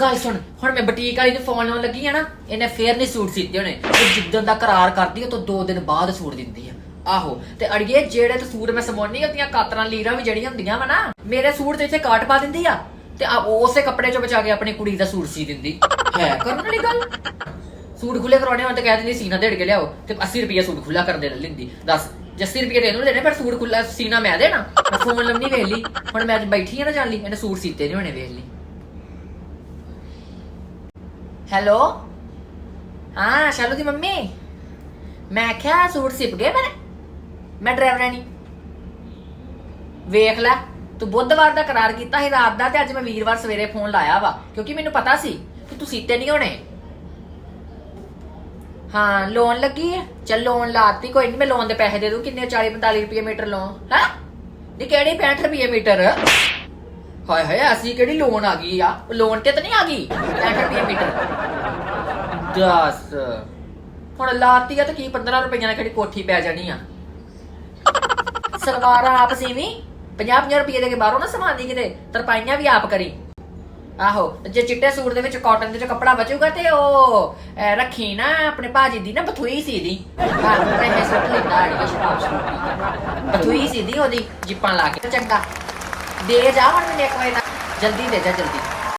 ਗੱਲ ਸੁਣ, ਹੁਣ ਮੈਂ ਬੁਟੀਕ ਵਾਲੀ ਨੂੰ ਫੋਨ ਲਾਉਣ ਲੱਗੀ ਆ ਨਾ, ਇਹਨੇ ਫੇਰ ਨਹੀਂ ਸੂਟ ਸੀਤੇ ਹੋਣੇ। ਤੇ ਜਿੱਦਣ ਦਾ ਕਰਾਰ ਕਰਦੀ ਉਹ ਤੋਂ 2 ਦਿਨ ਬਾਅਦ ਸੂਟ ਦਿੰਦੀ ਆ। ਆਹੋ, ਤੇ ਅੜੀਏ ਜਿਹੜੇ ਤੇ ਸੂਟ ਮੈਂ ਸਮਾਉਣੀ ਹੁੰਦੀਆਂ ਕਾਤਰਾਂ ਲੀਰਾਂ ਵੀ ਜਿਹੜੀਆਂ ਹੁੰਦੀਆਂ ਵਾ ਨਾ, ਮੇਰੇ ਸੂਟ ਤੇ ਇੱਥੇ ਕਾਟ ਪਾ ਦਿੰਦੀ ਆ, ਤੇ ਆ ਉਸੇ ਕੱਪੜੇ ਚੋਂ ਬਚਾ ਕੇ ਆਪਣੀ ਕੁੜੀ ਦਾ ਸੂਟ ਸੀ ਦਿੰਦੀ। ਹੈ ਕਰਨ ਵਾਲੀ ਗੱਲ? ਸੂਟ ਖੁੱਲੇ ਕਰਾਉਣੇ ਹੋਣ ਤੇ ਕਹਿ ਦਿੰਦੀ, ਸੀਨਾ ਦੇੜ ਕੇ ਲਿਆਓ, ਤੇ 80 ਰੁਪਏ ਸੂਟ ਖੁੱਲਾ ਕਰ ਦੇ ਲੈਂਦੀ। ਦੱਸ, ਜੇ 80 ਰੁਪਏ ਤੈਨੂੰ ਦੇਣੇ ਪਰ ਸੂਟ ਖੁੱਲਾ ਸੀਨਾ ਮੈਂ ਦੇਣਾ। ਮੈਂ ਫੋਨ ਲੰਮੀ ਵੇਖ ਲਈ, ਹੁਣ ਮੈਂ ਅੱਜ ਬੈਠੀ ਆ ਨਾ ਜਾਣ ਲਈ ਇਹਨੇ ਸੂਟ ਸੀਤੇ ਨਹੀਂ ਹੋਣੇ, ਵੇਖ ਲਈ। ਹੈਲੋ? ਹਾਂ, ਸ਼ਾਲੂ ਦੀ ਮੰਮੀ। ਮੈਂ ਕਿਹਾ ਸੂਟ ਸਿਪ ਗਏ ਮੇਰੇ? ਮੈਂ ਡਰਾਈਵਰ ਨਹੀਂ ਵੇਖ ਲੈ, ਤੂੰ ਬੁੱਧਵਾਰ ਦਾ ਕਰਾਰ ਕੀਤਾ ਸੀ, ਰਾਤ ਦਾ, ਤੇ ਅੱਜ ਮੈਂ ਵੀਰਵਾਰ ਸਵੇਰੇ ਫੋਨ ਲਾਇਆ ਵਾ। ਕਿਉਂਕਿ ਮੈਨੂੰ ਪਤਾ ਸੀ ਕਿ ਤੂੰ ਸੀਤੇ ਨਹੀਂ ਹੋਣੇ। ਹਾਂ, ਲੋਨ ਲੱਗੀ ਹੈ ਚੱਲ ਲੋਨ ਲਾਤੀ, ਕੋਈ ਨਹੀਂ ਮੈਂ ਲੋਨ ਦੇ ਪੈਸੇ ਦੇ ਦੂੰ। ਕਿੰਨੇ? 40 45 ਰੁਪਏ ਮੀਟਰ ਲੋਨ। ਹੈ? ਨੀ ਕਿਹੜੀ 65 ਰੁਪਏ ਮੀਟਰ? ਹਾਏ ਹਾਏ ਅਸੀਂ ਕਿਹੜੀ ਲੋਨ ਆ ਗਈ ਆ? ਲੋਨ ਤੇ ਤਾਂ ਨਹੀਂ ਆ ਗਈ? 65 ਰੁਪਏ ਮੀਟਰ। ਦੱਸ। ਹੁਣ ਲਾਤੀ ਆ ਤਾਂ ਕੀ 15 ਰੁਪਈਆਂ ਨਾਲ ਕਿਹੜੀ ਕੋਠੀ ਪੈ ਜਾਣੀ ਆ? ਸਲਵਾਰਾਂ ਆਪ ਸੀਵੀਂ 50 50 ਰੁਪਏ ਦੇ ਕੇ ਬਾਹਰੋਂ ਨਾ ਸਮਾਉਂਦੀ ਕਿਤੇ ਤਰਪਾਈਆਂ ਵੀ ਆਪ ਕਰੀ। ਆਹੋ ਤੇ ਜੇ ਚਿੱਟੇ ਸੂਟ ਦੇ ਵਿੱਚ ਕਾਟਨ ਦੇ ਚ ਕੱਪੜਾ ਬਚੂਗਾ ਤੇ ਉਹ ਅਹ, ਰੱਖੀ ਨਾ ਆਪਣੇ ਭਾਜੀ ਦੀ ਨਾ ਬਥੂਈ ਸੀ ਦੀ ਹਾਂ ਮੈਂ ਸੁੱਟ ਲੈਂਦਾ ਆੜੀ ਸ਼ਰਾਬ ਸ਼ਰਾਬ ਬਥੂਈ ਸੀ ਦੀ ਉਹਦੀ ਜਿੱਪਾਂ ਲਾ ਕੇ। ਚੰਗਾ। ਦੇ ਜਾ ਹੁਣ ਮੈਨੂੰ ਇੱਕ ਵਜੇ ਤੱਕ। ਜਲਦੀ ਦੇ ਜਾ ਜਲਦੀ।